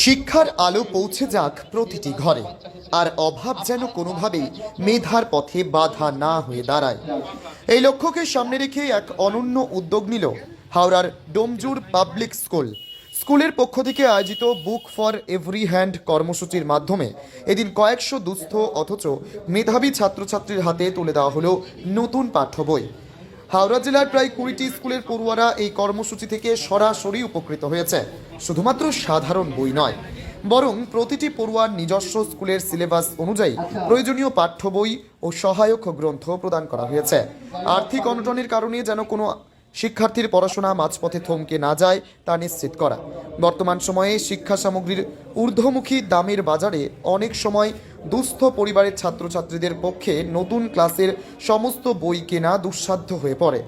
শিক্ষার আলো পৌঁছে যাক প্রতিটি ঘরে, আর অভাব যেন কোনোভাবেই মেধার পথে বাধা না হয়ে দাঁড়ায়। এই লক্ষ্যকে সামনে রেখে এক অনন্য উদ্যোগ নিল হাওড়ার ডোমজুর পাবলিক স্কুল। স্কুলের পক্ষ থেকে আয়োজিত বুক ফর এভরি হ্যান্ড কর্মসূচির মাধ্যমে এদিন কয়েকশো দুস্থ অথচ মেধাবী ছাত্রছাত্রীর হাতে তুলে দেওয়া হলো নতুন পাঠ্য বই। হাওড়া জেলার প্রায় কুড়িটি স্কুলের পড়ুয়ারা এই কর্মসূচি থেকে সরাসরি উপকৃত হয়েছে। শুধুমাত্র সাধারণ বই নয়, বরং প্রতিটি পড়ুয়ার নিজস্ব স্কুলের সিলেবাস অনুযায়ী প্রয়োজনীয় পাঠ্য বই ও সহায়ক গ্রন্থ প্রদান করা হয়েছে। আর্থিক অনটনের কারণে যেন কোনো শিক্ষার্থীর পড়াশোনা মাঝপথে থমকে না যায়, তা নিশ্চিত করা। বর্তমান সময়ে শিক্ষা সামগ্রীর ঊর্ধ্বমুখী দামের বাজারে অনেক সময় দুস্থ পরিবারের ছাত্রছাত্রীদের পক্ষে নতুন ক্লাসের সমস্ত বই কেনা দুঃসাধ্য হয়ে পড়ে।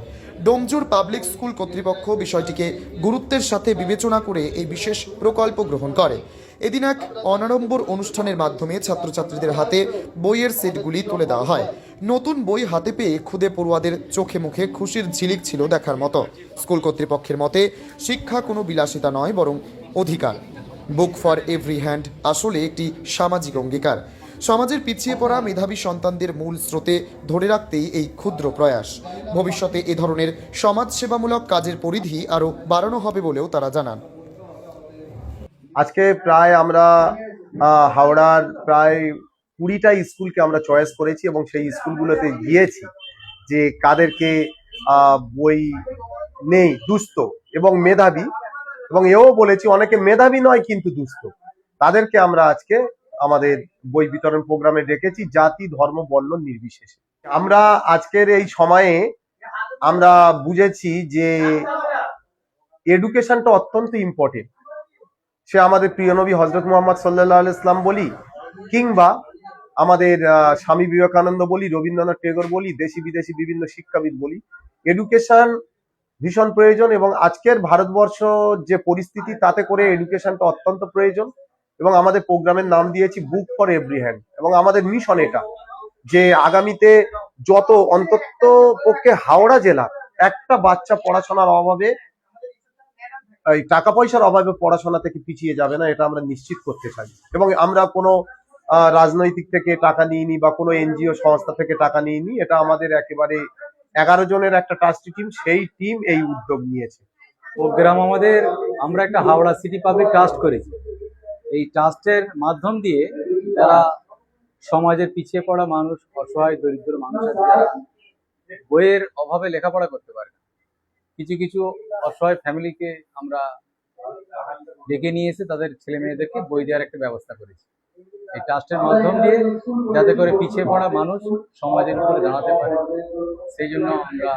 ডোমজুর পাবলিক স্কুল কর্তৃপক্ষ বিষয়টিকে গুরুত্বের সাথে বিবেচনা করে এই বিশেষ প্রকল্প গ্রহণ করে। এদিন এক অনাড়ম্বর অনুষ্ঠানের মাধ্যমে ছাত্রছাত্রীদের হাতে বইয়ের সেটগুলি তুলে দেওয়া হয়। নতুন বই হাতে পেয়ে খুদে পড়ুয়াদের চোখে মুখে খুশির ঝিলিক ছিল দেখার মতো। স্কুল কর্তৃপক্ষের মতে, শিক্ষা কোনো বিলাসিতা নয়, বরং অধিকার। বুক ফর এভরি হ্যান্ড আসলে একটি সামাজিক অঙ্গীকার। সমাজের পিছিয়ে পড়া মেধাবী সন্তানদের মূল স্রোতে ধরে রাখতেই এই ক্ষুদ্র প্রয়াস। ভবিষ্যতে এ ধরনের সমাজসেবামূলক কাজের পরিধি আরও বাড়ানো হবে বলেও তারা জানান। আজকে প্রায় আমরা হাওড়ার প্রায় কুড়িটা স্কুলকে আমরা চয়েস করেছি এবং সেই স্কুলগুলোতে গিয়েছি যে কাদেরকে বই নেই, দুস্থ এবং মেধাবী। এবং এও বলেছি, অনেকে মেধাবী নয় কিন্তু দুস্থ। তাদেরকে আমরা আজকে আমাদের বই বিতরণ প্রোগ্রামে ডেকেছি, জাতি, ধর্ম, বর্ণ নির্বিশেষে। আমরা আজকের এই সময়ে আমরা বুঝেছি যে এডুকেশনটা অত্যন্ত ইম্পর্টেন্ট সে আমাদের প্রিয় নবী হজরত মোহাম্মদ সাল্লাহ ইসলাম বলি, কিংবা আমাদের স্বামী বিবেকানন্দ বলি, রবীন্দ্রনাথ টেগর বলি, দেশি বিদেশি বিভিন্ন শিক্ষাবিদ বলি। এডুকেশন ভীষণ প্রয়োজন এবং আজকের ভারতবর্ষ যে পরিস্থিতি, তাতে করে এডুকেশনটা অত্যন্ত প্রয়োজন। এবং আমাদের প্রোগ্রামের নাম দিয়েছি বুক ফর এভরি হ্যান্ড এবং আমাদের মিশন এটা, যে আগামীতে যত অন্তত পক্ষে হাওড়া জেলা একটা বাচ্চা পড়াশোনার অভাবে, এই টাকা পয়সার অভাবে পড়াশোনা থেকে পিছিয়ে যাবে না, এটা আমরা নিশ্চিত করতে চাই। এবং আমরা কোনো রাজনৈতিক থেকে টাকা নিইনি বা কোনো এনজিও সংস্থা থেকে টাকা নিইনি, এটা আমাদের একেবারে এগারো জনের একটা ট্রাস্টি টিম সেই টিম এই উদ্যোগ নিয়েছে। প্রোগ্রাম আমাদের, আমরা একটা হাওড়া সিটি পাবলিক ট্রাস্ট করেছি। এই ট্রাস্টের মাধ্যম দিয়ে তারা সমাজের পিছিয়ে পড়া মানুষ, অসহায়, দরিদ্র মানুষ যারা বইয়ের অভাবে লেখাপড়া করতে পারে কিছু কিছু অসহায় ফ্যামিলিকে আমরা ডেকে নিয়ে এসে তাদের ছেলে মেয়েদেরকে বই দেওয়ার একটা ব্যবস্থা করেছি। এই ট্রাস্টের মাধ্যম দিয়ে যাতে করে পিছিয়ে পড়া মানুষ সমাজের উপরে দাঁড়াতে পারে। সেই জন্য আমরা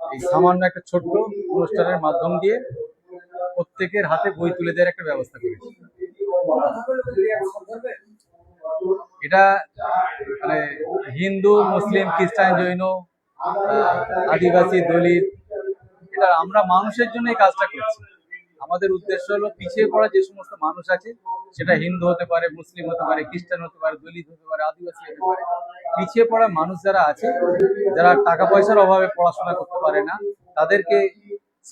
এই সামান্য একটা ছোট্ট অনুষ্ঠানের মাধ্যম দিয়ে প্রত্যেকের হাতে বই তুলে দেওয়ার একটা ব্যবস্থা করেছি। এটা মানে হিন্দু, মুসলিম, খ্রিস্টান, জৈন আদিবাসী, দলিত, এটা আমরা মানুষের জন্য এই কাজটা করছি। আমাদের উদ্দেশ্য হলো পিছিয়ে পড়া যে সমস্ত মানুষ আছে, সেটা হিন্দু হতে পারে, মুসলিম হতে পারে, খ্রিস্টান হতে পারে, দলিত হতে পারে, আদিবাসী হতে পারে। পিছিয়ে পড়া মানুষ যারা আছে, যারা টাকা পয়সার অভাবে পড়াশোনা করতে পারে না, তাদেরকে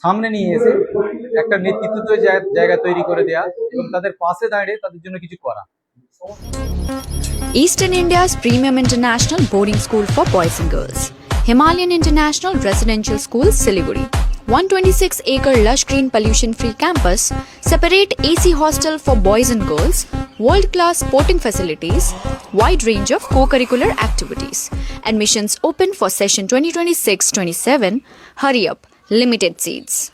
সামনে নিয়ে এসে একটা নেতৃত্ব জায়গা তৈরি করে দেয়া এবং তাদের পাশে দাঁড়িয়ে তাদের জন্য কিছু করা Eastern India's premium international boarding school for boys and girls. Himalayan International Residential School, Siliguri. 126 acre lush green pollution free campus, separate AC hostel for boys and girls, world class sporting facilities, wide range of co curricular activities. Admissions open for session 2026 27. Hurry up, limited seats.